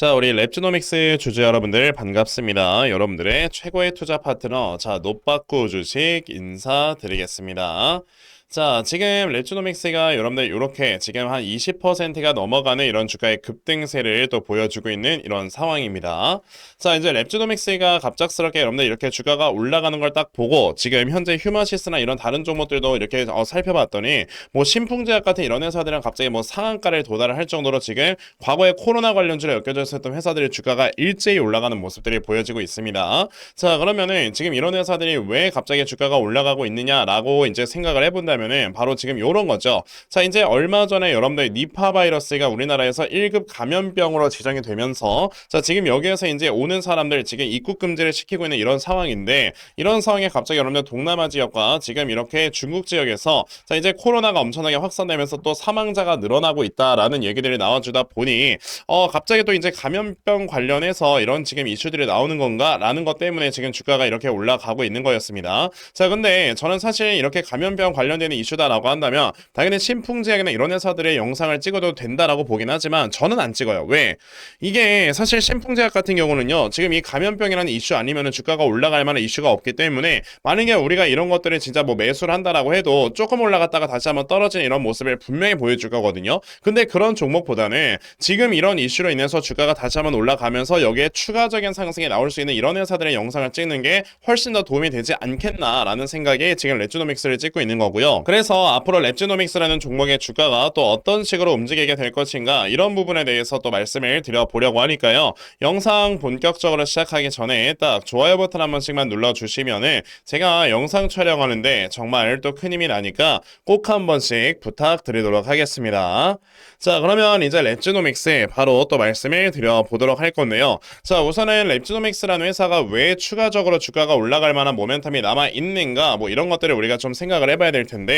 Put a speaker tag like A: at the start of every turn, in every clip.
A: 자, 우리 랩주노믹스 주주 여러분들 반갑습니다. 여러분들의 최고의 투자 파트너, 자, 노빠꾸 주식 인사드리겠습니다. 자, 지금 랩주노믹스가 여러분들 이렇게 지금 한 20%가 넘어가는 이런 주가의 급등세를 또 보여주고 있는 이런 상황입니다. 자, 이제 랩주노믹스가 갑작스럽게 여러분들 이렇게 주가가 올라가는 걸 딱 보고 지금 현재 휴마시스나 이런 다른 종목들도 이렇게 어, 살펴봤더니 뭐 신풍제약 같은 이런 회사들은 갑자기 뭐 상한가를 도달을 할 정도로 지금 과거에 코로나 관련주로 엮여져 있었던 회사들의 주가가 일제히 올라가는 모습들이 보여지고 있습니다. 자, 그러면은 지금 이런 회사들이 왜 갑자기 주가가 올라가고 있느냐라고 이제 생각을 해본다면 은 바로 지금 이런 거죠. 자, 이제 얼마 전에 여러분들 니파 바이러스가 우리나라에서 1급 감염병으로 지정이 되면서 자, 지금 여기에서 이제 오는 사람들 지금 입국 금지를 시키고 있는 이런 상황인데 이런 상황에 갑자기 여러분들 동남아 지역과 지금 이렇게 중국 지역에서 자, 이제 코로나가 엄청나게 확산되면서 또 사망자가 늘어나고 있다라는 얘기들이 나와주다 보니 어, 갑자기 또 이제 감염병 관련해서 이런 지금 이슈들이 나오는 건가라는 것 때문에 지금 주가가 이렇게 올라가고 있는 거였습니다. 자, 근데 저는 사실 이렇게 감염병 관련 되는 이슈다라고 한다면 당연히 신풍제약이나 이런 회사들의 영상을 찍어도 된다라고 보긴 하지만 저는 안 찍어요. 왜? 이게 사실 신풍제약 같은 경우는요. 지금 이 감염병이라는 이슈 아니면은 주가가 올라갈 만한 이슈가 없기 때문에 만약에 우리가 이런 것들을 진짜 뭐 매수를 한다라고 해도 조금 올라갔다가 다시 한번 떨어지는 이런 모습을 분명히 보여줄 거거든요. 근데 그런 종목보다는 지금 이런 이슈로 인해서 주가가 다시 한번 올라가면서 여기에 추가적인 상승이 나올 수 있는 이런 회사들의 영상을 찍는 게 훨씬 더 도움이 되지 않겠나라는 생각에 지금 랩주노믹스를 찍고 있는 거고요. 그래서 앞으로 랩주노믹스라는 종목의 주가가 또 어떤 식으로 움직이게 될 것인가 이런 부분에 대해서 또 말씀을 드려보려고 하니까요. 영상 본격적으로 시작하기 전에 딱 좋아요 버튼 한 번씩만 눌러주시면은 제가 영상 촬영하는데 정말 또 큰 힘이 나니까 꼭 한 번씩 부탁드리도록 하겠습니다. 자, 그러면 이제 랩주노믹스 바로 또 말씀을 드려보도록 할 건데요. 자, 우선은 랩주노믹스라는 회사가 왜 추가적으로 주가가 올라갈 만한 모멘텀이 남아 있는가 뭐 이런 것들을 우리가 좀 생각을 해봐야 될 텐데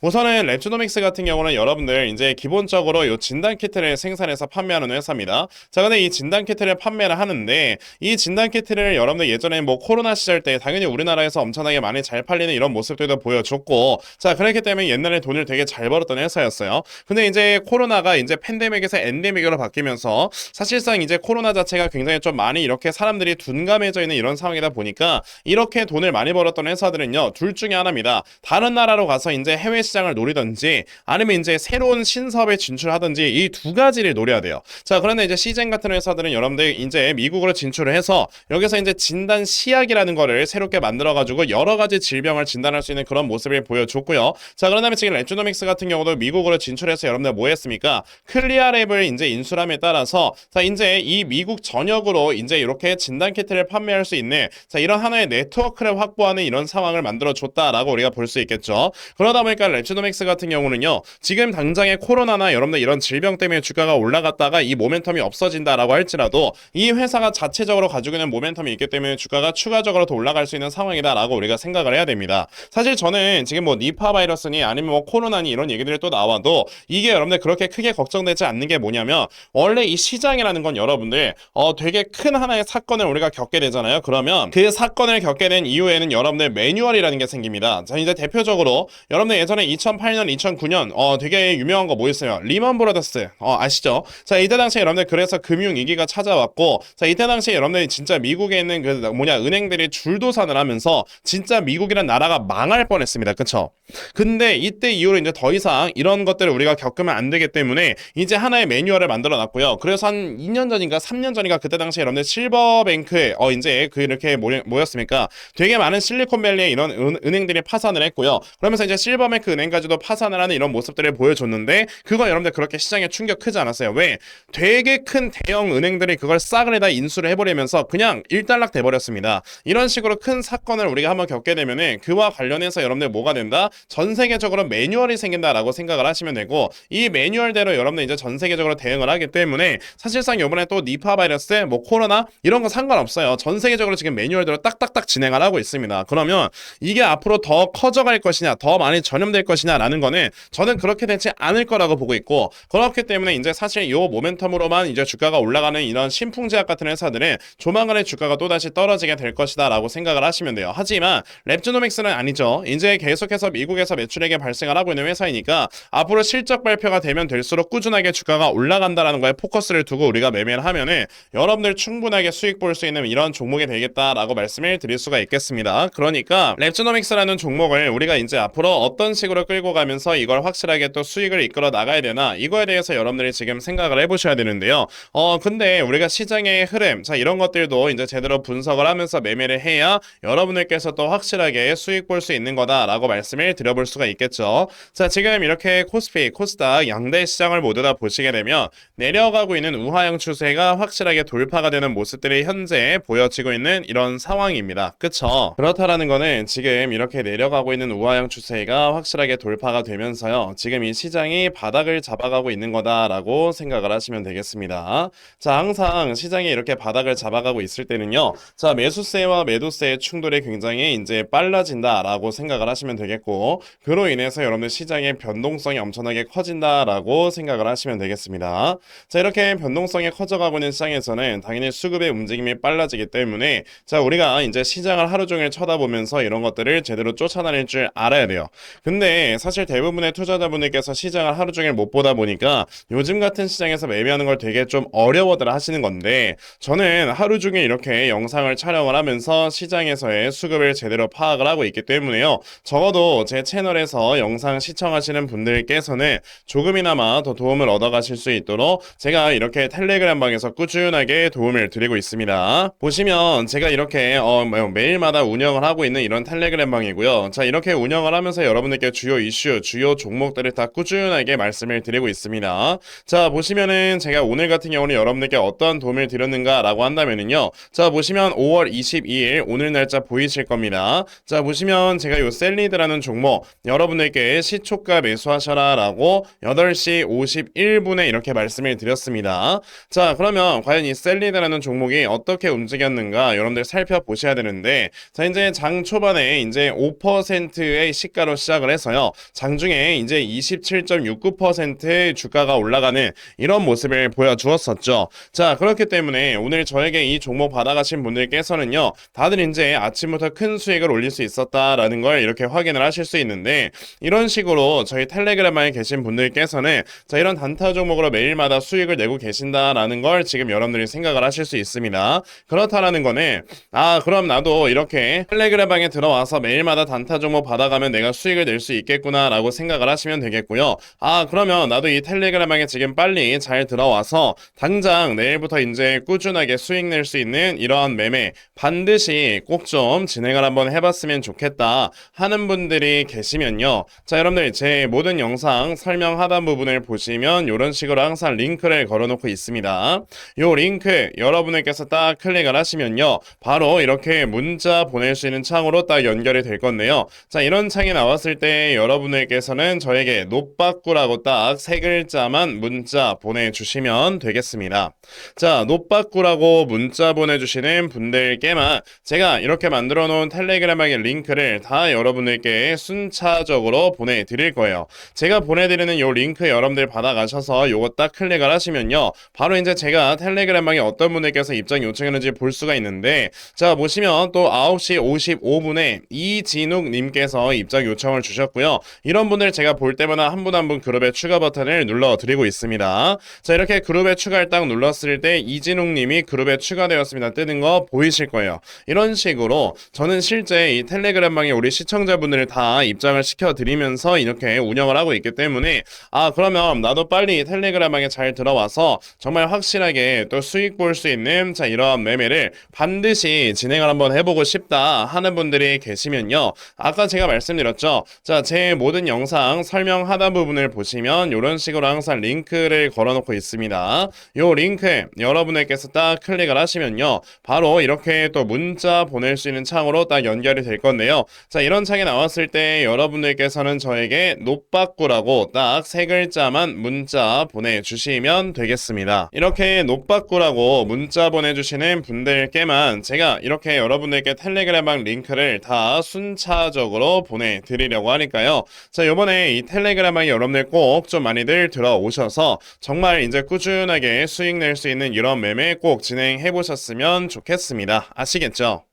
A: 우선은 랩주노믹스 같은 경우는 여러분들 이제 기본적으로 이 진단 키트를 생산해서 판매하는 회사입니다. 자, 근데 이 진단 키트를 판매를 하는데 이 진단 키트를 여러분들 예전에 뭐 코로나 시절 때 당연히 우리나라에서 엄청나게 많이 잘 팔리는 이런 모습들도 보여줬고 자, 그렇기 때문에 옛날에 돈을 되게 잘 벌었던 회사였어요. 근데 이제 코로나가 이제 팬데믹에서 엔데믹으로 바뀌면서 사실상 이제 코로나 자체가 굉장히 좀 많이 이렇게 사람들이 둔감해져 있는 이런 상황이다 보니까 이렇게 돈을 많이 벌었던 회사들은요 둘 중에 하나입니다. 다른 나라로 가서 이제 해외 시장을 노리든지 아니면 이제 새로운 신사업에 진출하든지 이 두 가지를 노려야 돼요. 자 그런데 이제 시젠 같은 회사들은 여러분들 이제 미국으로 진출을 해서 여기서 이제 진단 시약이라는 거를 새롭게 만들어 가지고 여러 가지 질병을 진단할 수 있는 그런 모습을 보여줬고요. 자 그런 다음에 지금 랩주노믹스 같은 경우도 미국으로 진출해서 여러분들 뭐 했습니까? 클리아 랩을 이제 인수함에 따라서 자 이제 이 미국 전역으로 이제 이렇게 진단 키트를 판매할 수 있는 자 이런 하나의 네트워크를 확보하는 이런 상황을 만들어 줬다라고 우리가 볼 수 있겠죠. 그러다 보니까 랩주노믹스 같은 경우는요. 지금 당장의 코로나나 여러분들 이런 질병 때문에 주가가 올라갔다가 이 모멘텀이 없어진다라고 할지라도 이 회사가 자체적으로 가지고 있는 모멘텀이 있기 때문에 주가가 추가적으로 더 올라갈 수 있는 상황이다라고 우리가 생각을 해야 됩니다. 사실 저는 지금 뭐 니파 바이러스니 아니면 뭐 코로나니 이런 얘기들이 또 나와도 이게 여러분들 그렇게 크게 걱정되지 않는 게 뭐냐면 원래 이 시장이라는 건 여러분들 어 되게 큰 하나의 사건을 우리가 겪게 되잖아요. 그러면 그 사건을 겪게 된 이후에는 여러분들 매뉴얼이라는 게 생깁니다. 자 이제 대표적으로 여러분들 예전에 2008년, 2009년 어 되게 유명한 거뭐 있어요? 리먼 브라더스 어 아시죠? 자 이때 당시에 여러분들 그래서 금융 위기가 찾아왔고 자 이때 당시에 여러분들이 진짜 미국에 있는 그 뭐냐 은행들이 줄도산을 하면서 진짜 미국이란 나라가 망할 뻔했습니다. 그쵸? 근데 이때 이후로 이제 더 이상 이런 것들을 우리가 겪으면 안 되기 때문에 이제 하나의 매뉴얼을 만들어 놨고요. 그래서 한 2년 전인가 3년 전인가 그때 당시에 여러분들 실버뱅크에 어 이제 그 이렇게 모였습니까? 되게 많은 실리콘밸리의 이런 은, 은행들이 파산을 했고요. 그러면서 이제 실버뱅크 은행까지도 파산을 하는 이런 모습들을 보여줬는데 그거 여러분들 그렇게 시장에 충격 크지 않았어요. 왜? 되게 큰 대형 은행들이 그걸 싹을 다 인수를 해버리면서 그냥 일단락 돼버렸습니다. 이런 식으로 큰 사건을 우리가 한번 겪게 되면은 그와 관련해서 여러분들 뭐가 된다? 전 세계적으로 매뉴얼이 생긴다라고 생각을 하시면 되고 이 매뉴얼대로 여러분들 이제 전 세계적으로 대응을 하기 때문에 사실상 이번에 또 니파 바이러스, 뭐 코로나 이런 거 상관없어요. 전 세계적으로 지금 매뉴얼대로 딱딱딱 진행을 하고 있습니다. 그러면 이게 앞으로 더 커져갈 것이냐, 더 많이 전염될 것이냐라는 거는 저는 그렇게 되지 않을 거라고 보고 있고 그렇기 때문에 이제 사실 이 모멘텀으로만 이제 주가가 올라가는 이런 신풍제약 같은 회사들은 조만간에 주가가 또다시 떨어지게 될 것이다라고 생각을 하시면 돼요. 하지만 랩주노믹스는 아니죠. 이제 계속해서 미국에서 매출액이 발생을 하고 있는 회사이니까 앞으로 실적 발표가 되면 될수록 꾸준하게 주가가 올라간다라는 거에 포커스를 두고 우리가 매매를 하면은 여러분들 충분하게 수익 볼 수 있는 이런 종목이 되겠다라고 말씀을 드릴 수가 있겠습니다. 그러니까 랩주노믹스라는 종목을 우리가 이제 앞으로 어떤 식으로 끌고 가면서 이걸 확실하게 또 수익을 이끌어 나가야 되나 이거에 대해서 여러분들이 지금 생각을 해보셔야 되는데요. 어 근데 우리가 시장의 흐름 자 이런 것들도 이제 제대로 분석을 하면서 매매를 해야 여러분들께서 또 확실하게 수익 볼 수 있는 거다라고 말씀을 드려볼 수가 있겠죠. 자 지금 이렇게 코스피, 코스닥 양대 시장을 모두 다 보시게 되면 내려가고 있는 우하형 추세가 확실하게 돌파가 되는 모습들이 현재 보여지고 있는 이런 상황입니다. 그쵸? 그렇다라는 거는 지금 이렇게 내려가고 있는 우하형 추세가 확실하게 돌파가 되면서요. 지금 이 시장이 바닥을 잡아가고 있는 거다라고 생각을 하시면 되겠습니다. 자, 항상 시장이 이렇게 바닥을 잡아가고 있을 때는요. 자, 매수세와 매도세의 충돌이 굉장히 이제 빨라진다라고 생각을 하시면 되겠고, 그로 인해서 여러분들 시장의 변동성이 엄청나게 커진다라고 생각을 하시면 되겠습니다. 자, 이렇게 변동성이 커져가고 있는 시장에서는 당연히 수급의 움직임이 빨라지기 때문에 자, 우리가 이제 시장을 하루 종일 쳐다보면서 이런 것들을 제대로 쫓아다닐 줄 알아야 돼요. 근데 사실 대부분의 투자자분들께서 시장을 하루 종일 못 보다 보니까 요즘 같은 시장에서 매매하는 걸 되게 좀 어려워들 하시는 건데 저는 하루 종일 이렇게 영상을 촬영을 하면서 시장에서의 수급을 제대로 파악을 하고 있기 때문에요. 적어도 제 채널에서 영상 시청하시는 분들께서는 조금이나마 더 도움을 얻어가실 수 있도록 제가 이렇게 텔레그램 방에서 꾸준하게 도움을 드리고 있습니다. 보시면 제가 이렇게 어, 뭐 매일마다 운영을 하고 있는 이런 텔레그램 방이고요. 자 이렇게 운영을 하면서 여러분들께 주요 이슈, 주요 종목들을 다 꾸준하게 말씀을 드리고 있습니다. 자 보시면은 제가 오늘 같은 경우는 여러분들께 어떤 도움을 드렸는가라고 한다면은요. 자 보시면 5월 22일 오늘 날짜 보이실 겁니다. 자 보시면 제가 요 셀리드라는 종목 여러분들께 시초가 매수하셔라라고 8시 51분에 이렇게 말씀을 드렸습니다. 자 그러면 과연 이 셀리드라는 종목이 어떻게 움직였는가 여러분들 살펴보셔야 되는데 자 이제 장 초반에 이제 5%의 시가로 시작을 해서요. 장중에 이제 27.69%의 주가가 올라가는 이런 모습을 보여주었었죠. 자 그렇기 때문에 오늘 저에게 이 종목 받아가신 분들께서는요. 다들 이제 아침부터 큰 수익을 올릴 수 있었다라는 걸 이렇게 확인을 하실 수 있는데 이런 식으로 저희 텔레그램에 계신 분들께서는 자 이런 단타 종목으로 매일마다 수익을 내고 계신다라는 걸 지금 여러분들이 생각을 하실 수 있습니다. 그렇다라는 거는 아 그럼 나도 이렇게 텔레그램 방에 들어와서 매일마다 단타 종목 받아가면 내가 수익을 낼 수 있겠구나라고 생각을 하시면 되겠고요. 아 그러면 나도 이 텔레그램 방에 지금 빨리 잘 들어와서 당장 내일부터 이제 꾸준하게 수익 낼 수 있는 이러한 매매 반드시 꼭 좀 진행을 한번 해봤으면 좋겠다 하는 분들이 계시면요. 자 여러분들 제 모든 영상 설명 하단 부분을 보시면 이런 식으로 항상 링크를 걸어놓고 있습니다. 요 링크 여러분들께서 딱 클릭을 하시면요. 바로 이렇게 문자 보낼 수 있는 창으로 딱 연결이 될 건데요. 자, 이런 창이 나 왔을 때 여러분들께서는 저에게 노빠꾸라고 딱 세 글자만 문자 보내주시면 되겠습니다. 자, 노빠꾸라고 문자 보내주시는 분들께만 제가 이렇게 만들어 놓은 텔레그램의 링크를 다 여러분들께 순차적으로 보내드릴 거예요. 제가 보내드리는 요 링크 여러분들 받아가셔서 요거 딱 클릭을 하시면요. 바로 이제 제가 텔레그램방에 어떤 분들께서 입장 요청했는지 볼 수가 있는데 자 보시면 또 9시 55분에 이진욱님께서 입장 요청 을 주셨고요. 이런 분들 제가 볼 때마다 한 분 한 분 그룹에 추가 버튼을 눌러 드리고 있습니다. 자 이렇게 그룹에 추가를 딱 눌렀을 때 이진욱님이 그룹에 추가되었습니다. 뜨는 거 보이실 거예요. 이런 식으로 저는 실제 이 텔레그램방에 우리 시청자분들을 다 입장을 시켜드리면서 이렇게 운영을 하고 있기 때문에 아 그러면 나도 빨리 텔레그램방에 잘 들어와서 정말 확실하게 또 수익 볼 수 있는 자 이러한 매매를 반드시 진행을 한번 해보고 싶다 하는 분들이 계시면요 아까 제가 말씀드렸죠 자 제 모든 영상 설명 하단 부분을 보시면 이런 식으로 항상 링크를 걸어놓고 있습니다. 요 링크 여러분들께서 딱 클릭을 하시면요. 바로 이렇게 또 문자 보낼 수 있는 창으로 딱 연결이 될 건데요. 자 이런 창이 나왔을 때 여러분들께서는 저에게 노빠꾸라고 딱 세 글자만 문자 보내주시면 되겠습니다. 이렇게 노빠꾸라고 문자 보내주시는 분들께만 제가 이렇게 여러분들께 텔레그램방 링크를 다 순차적으로 보내드 리려고 하니까요. 자, 요번에 이 텔레그램에 여러분들 꼭 좀 많이들 들어오셔서 정말 이제 꾸준하게 수익 낼 수 있는 이런 매매 꼭 진행해 보셨으면 좋겠습니다. 아시겠죠?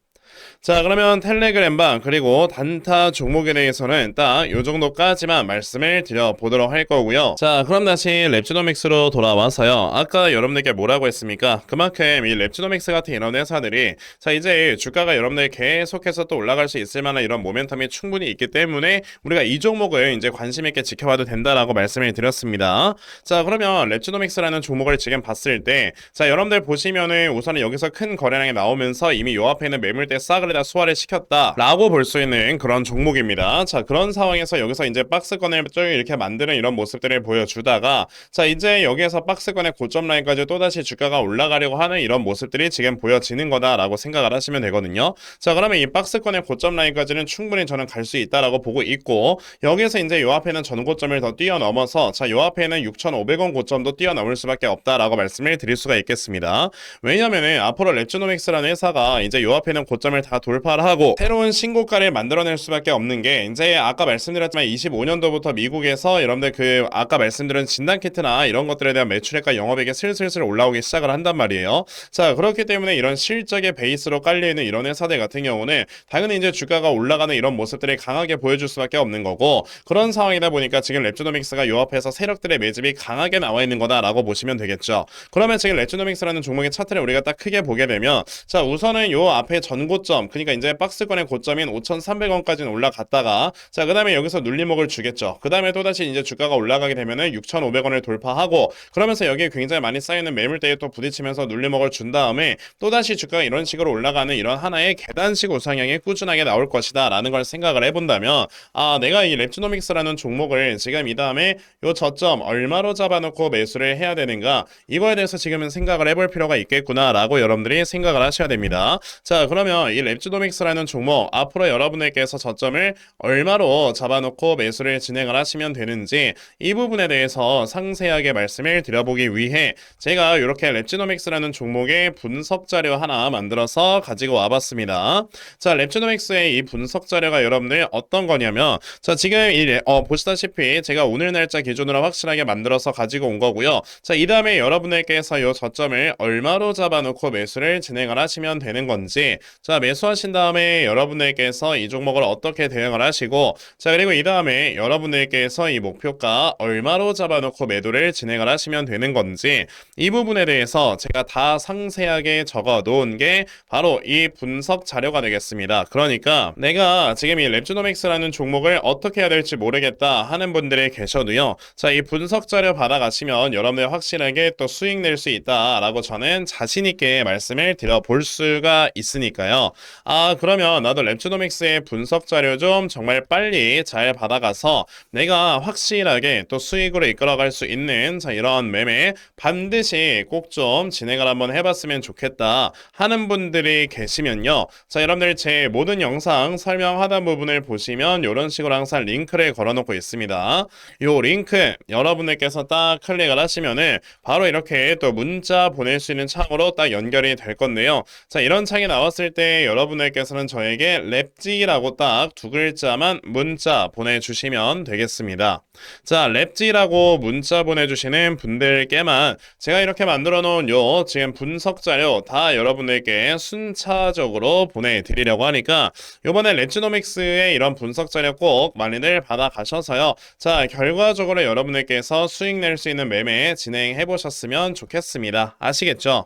A: 자, 그러면 텔레그램방 그리고 단타 종목에 대해서는 딱 요 정도까지만 말씀을 드려보도록 할 거고요. 자, 그럼 다시 랩지노믹스로 돌아와서요. 아까 여러분들께 뭐라고 했습니까? 그만큼 이 랩지노믹스 같은 이런 회사들이 자, 이제 주가가 여러분들 계속해서 또 올라갈 수 있을 만한 이런 모멘텀이 충분히 있기 때문에 우리가 이 종목을 이제 관심 있게 지켜봐도 된다라고 말씀을 드렸습니다. 자, 그러면 랩지노믹스라는 종목을 지금 봤을 때 자, 여러분들 보시면은 우선은 여기서 큰 거래량이 나오면서 이미 요 앞에 있는 매물대 싹을 다 소화를 시켰다라고 볼 수 있는 그런 종목입니다. 자, 그런 상황에서 여기서 이제 박스권을 쭉 이렇게 만드는 이런 모습들을 보여주다가 자, 이제 여기에서 박스권의 고점 라인까지 또다시 주가가 올라가려고 하는 이런 모습들이 지금 보여지는 거다라고 생각을 하시면 되거든요. 자, 그러면 이 박스권의 고점 라인까지는 충분히 저는 갈 수 있다라고 보고 있고 여기에서 이제 요 앞에는 전고점을 더 뛰어넘어서 자, 요 앞에는 6,500원 고점도 뛰어넘을 수밖에 없다라고 말씀을 드릴 수가 있겠습니다. 왜냐면은 앞으로 랩주노믹스라는 회사가 이제 요 앞에는 고점을 다 돌파를 하고 새로운 신고가를 만들어낼 수밖에 없는 게 이제 아까 말씀드렸지만 25년도부터 미국에서 여러분들 그 아까 말씀드린 진단 키트나 이런 것들에 대한 매출액과 영업액이 슬슬슬 올라오기 시작을 한단 말이에요. 자 그렇기 때문에 이런 실적의 베이스로 깔려 있는 이런 회사들 같은 경우는 당연히 이제 주가가 올라가는 이런 모습들이 강하게 보여줄 수밖에 없는 거고 그런 상황이다 보니까 지금 랩주노믹스가 요 앞에서 세력들의 매집이 강하게 나와 있는 거다라고 보시면 되겠죠. 그러면 지금 랩주노믹스라는 종목의 차트를 우리가 딱 크게 보게 되면 자 우선은 요 앞에 전고점 그러니까 이제 박스권의 고점인 5,300원까지는 올라갔다가 자 그다음에 여기서 눌림목을 주겠죠. 그다음에 또다시 이제 주가가 올라가게 되면은 6,500원을 돌파하고 그러면서 여기에 굉장히 많이 쌓이는 매물대에 또 부딪히면서 눌림목을 준 다음에 또다시 주가가 이런 식으로 올라가는 이런 하나의 계단식 우상향이 꾸준하게 나올 것이다라는 걸 생각을 해본다면 아 내가 이 랩주노믹스라는 종목을 지금 이 다음에 요 저점 얼마로 잡아놓고 매수를 해야 되는가 이거에 대해서 지금은 생각을 해볼 필요가 있겠구나라고 여러분들이 생각을 하셔야 됩니다. 자 그러면 이 랩 주노믹스라는 종목 앞으로 여러분들께서 저점을 얼마로 잡아놓고 매수를 진행을 하시면 되는지 이 부분에 대해서 상세하게 말씀을 드려보기 위해 제가 이렇게 랩지노믹스라는 종목의 분석 자료 하나 만들어서 가지고 와봤습니다. 자, 랩지노믹스의 이 분석 자료가 여러분들 어떤 거냐면 자, 지금 이 레- 어, 보시다시피 제가 오늘 날짜 기준으로 확실하게 만들어서 가지고 온 거고요. 자, 이 다음에 여러분들께서 이 저점을 얼마로 잡아놓고 매수를 진행을 하시면 되는 건지 자, 매수 하신 다음에 여러분들께서 이 종목을 어떻게 대응을 하시고 자, 그리고 이 다음에 여러분들께서 이 목표가 얼마로 잡아놓고 매도를 진행을 하시면 되는 건지 이 부분에 대해서 제가 다 상세하게 적어 놓은 게 바로 이 분석 자료가 되겠습니다. 그러니까 내가 지금 이 랩주노믹스라는 종목을 어떻게 해야 될지 모르겠다 하는 분들이 계셔도요. 자, 이 분석 자료 받아가시면 여러분들 확실하게 또 수익 낼 수 있다라고 저는 자신 있게 말씀을 드려 볼 수가 있으니까요. 아, 그러면 나도 랩주노믹스의 분석 자료 좀 정말 빨리 잘 받아가서 내가 확실하게 또 수익으로 이끌어갈 수 있는 자, 이런 매매 반드시 꼭 좀 진행을 한번 해봤으면 좋겠다 하는 분들이 계시면요. 자, 여러분들 제 모든 영상 설명 하단 부분을 보시면 이런 식으로 항상 링크를 걸어놓고 있습니다. 요 링크 여러분들께서 딱 클릭을 하시면은 바로 이렇게 또 문자 보낼 수 있는 창으로 딱 연결이 될 건데요. 자, 이런 창이 나왔을 때 여러분 들께서는 저에게 랩지라고 딱 두 글자만 문자 보내주시면 되겠습니다. 자, 랩지라고 문자 보내주시는 분들께만 제가 이렇게 만들어 놓은 요 지금 분석 자료 다 여러분들께 순차적으로 보내드리려고 하니까 요번에 랩지노믹스의 이런 분석 자료 꼭 많이들 받아가셔서요. 자, 결과적으로 여러분들께서 수익 낼 수 있는 매매 진행해 보셨으면 좋겠습니다. 아시겠죠?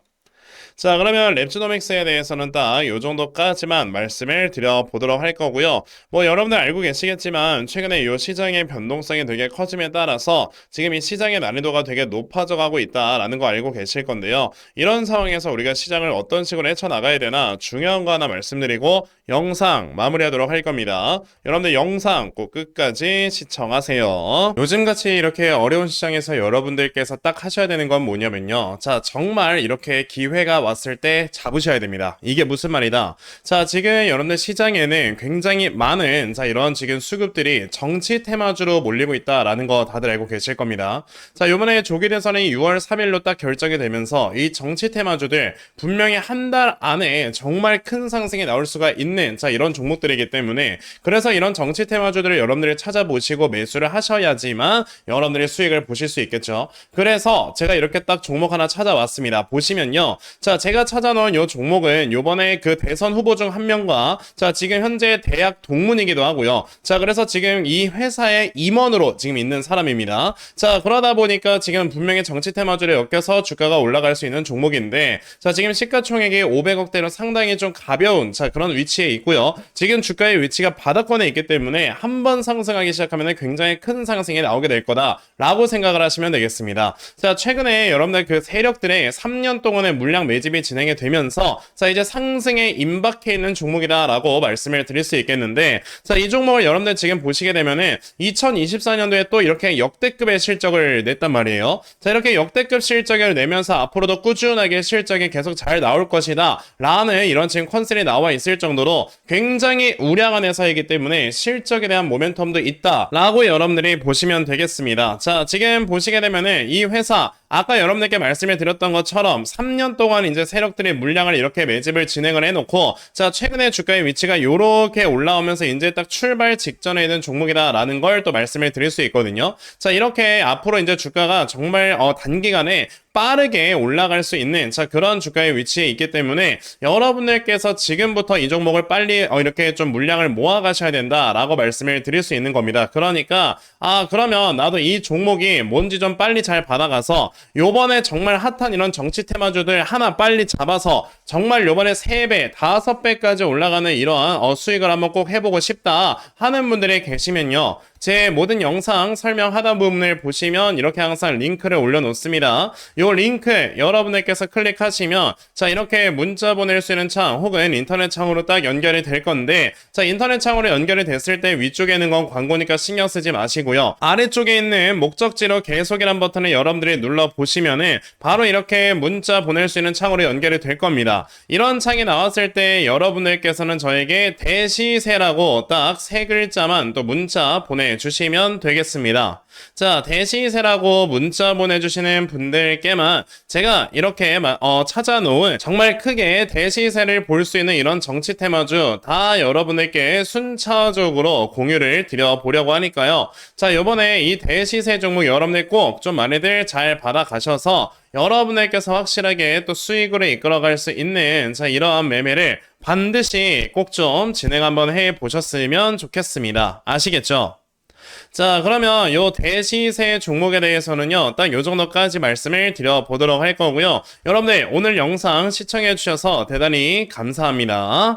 A: 자, 그러면 랩지노믹스에 대해서는 딱 요 정도까지만 말씀을 드려보도록 할 거고요. 뭐 여러분들 알고 계시겠지만 최근에 이 시장의 변동성이 되게 커짐에 따라서 지금 이 시장의 난이도가 되게 높아져 가고 있다라는 거 알고 계실 건데요. 이런 상황에서 우리가 시장을 어떤 식으로 헤쳐나가야 되나 중요한 거 하나 말씀드리고 영상 마무리하도록 할 겁니다. 여러분들 영상 꼭 끝까지 시청하세요. 요즘같이 이렇게 어려운 시장에서 여러분들께서 딱 하셔야 되는 건 뭐냐면요. 자, 정말 이렇게 기회 기회가 왔을 때 잡으셔야 됩니다. 이게 무슨 말이다? 자, 지금 여러분들 시장에는 굉장히 많은 자, 이런 지금 수급들이 정치 테마주로 몰리고 있다라는 거 다들 알고 계실 겁니다. 자, 요번에 조기 대선이 6월 3일로 딱 결정이 되면서 이 정치 테마주들 분명히 한 달 안에 정말 큰 상승이 나올 수가 있는 자, 이런 종목들이기 때문에 그래서 이런 정치 테마주들을 여러분들이 찾아보시고 매수를 하셔야지만 여러분들이 수익을 보실 수 있겠죠. 그래서 제가 이렇게 딱 종목 하나 찾아왔습니다. 보시면요. 자, 제가 찾아놓은 요 종목은 요번에 그 대선 후보 중 한 명과 자, 지금 현재 대학 동문이기도 하고요. 자, 그래서 지금 이 회사의 임원으로 지금 있는 사람입니다. 자, 그러다 보니까 지금 분명히 정치 테마주에 엮여서 주가가 올라갈 수 있는 종목인데 자, 지금 시가총액이 500억대로 상당히 좀 가벼운 자, 그런 위치에 있고요. 지금 주가의 위치가 바닥권에 있기 때문에 한 번 상승하기 시작하면 굉장히 큰 상승이 나오게 될 거다라고 생각을 하시면 되겠습니다. 자, 최근에 여러분들 그 세력들의 3년 동안의 물량 매집이 진행이 되면서 자, 이제 상승에 임박해 있는 종목이다라고 말씀을 드릴 수 있겠는데 자, 이 종목을 여러분들 지금 보시게 되면은 2024년도에 또 이렇게 역대급의 실적을 냈단 말이에요. 자, 이렇게 역대급 실적을 내면서 앞으로도 꾸준하게 실적이 계속 잘 나올 것이다. 라는 이런 지금 컨셉이 나와 있을 정도로 굉장히 우량한 회사이기 때문에 실적에 대한 모멘텀도 있다. 라고 여러분들이 보시면 되겠습니다. 자, 지금 보시게 되면은 이 회사 아까 여러분들께 말씀을 드렸던 것처럼 3년 동안 이제 세력들이 물량을 이렇게 매집을 진행을 해놓고 자 최근에 주가의 위치가 요렇게 올라오면서 이제 딱 출발 직전에 있는 종목이다라는 걸 또 말씀을 드릴 수 있거든요. 자 이렇게 앞으로 이제 주가가 정말 어, 단기간에 빠르게 올라갈 수 있는 자 그런 주가의 위치에 있기 때문에 여러분들께서 지금부터 이 종목을 빨리 어, 이렇게 좀 물량을 모아 가셔야 된다라고 말씀을 드릴 수 있는 겁니다. 그러니까 아 그러면 나도 이 종목이 뭔지 좀 빨리 잘 받아가서 요번에 정말 핫한 이런 정치 테마주들 하나 빨리 잡아서 정말 요번에 3배, 5배까지 올라가는 이러한 어, 수익을 한번 꼭 해보고 싶다 하는 분들이 계시면요. 제 모든 영상 설명 하단 부분을 보시면 이렇게 항상 링크를 올려놓습니다. 요 링크 여러분들께서 클릭하시면 자 이렇게 문자 보낼 수 있는 창 혹은 인터넷 창으로 딱 연결이 될 건데 자 인터넷 창으로 연결이 됐을 때 위쪽에 있는 건 광고니까 신경 쓰지 마시고요. 아래쪽에 있는 목적지로 계속이란 버튼을 여러분들이 눌러 보시면은 바로 이렇게 문자 보낼 수 있는 창으로 연결이 될 겁니다. 이런 창이 나왔을 때 여러분들께서는 저에게 대시세라고 딱 세 글자만 또 문자 보내 주시면 되겠습니다. 자, 대시세라고 문자 보내주시는 분들께만 제가 이렇게 마- 어, 찾아놓은 정말 크게 대시세를 볼 수 있는 이런 정치 테마주 다 여러분들께 순차적으로 공유를 드려보려고 하니까요. 자, 요번에 이 대시세 종목 여러분들 꼭 좀 많이들 잘 받아가셔서 여러분들께서 확실하게 또 수익으로 이끌어갈 수 있는 자, 이러한 매매를 반드시 꼭 좀 진행 한번 해 보셨으면 좋겠습니다. 아시겠죠? 자, 그러면 요 대시세 종목에 대해서는요, 딱 요 정도까지 말씀을 드려보도록 할 거고요. 여러분들, 오늘 영상 시청해 주셔서 대단히 감사합니다.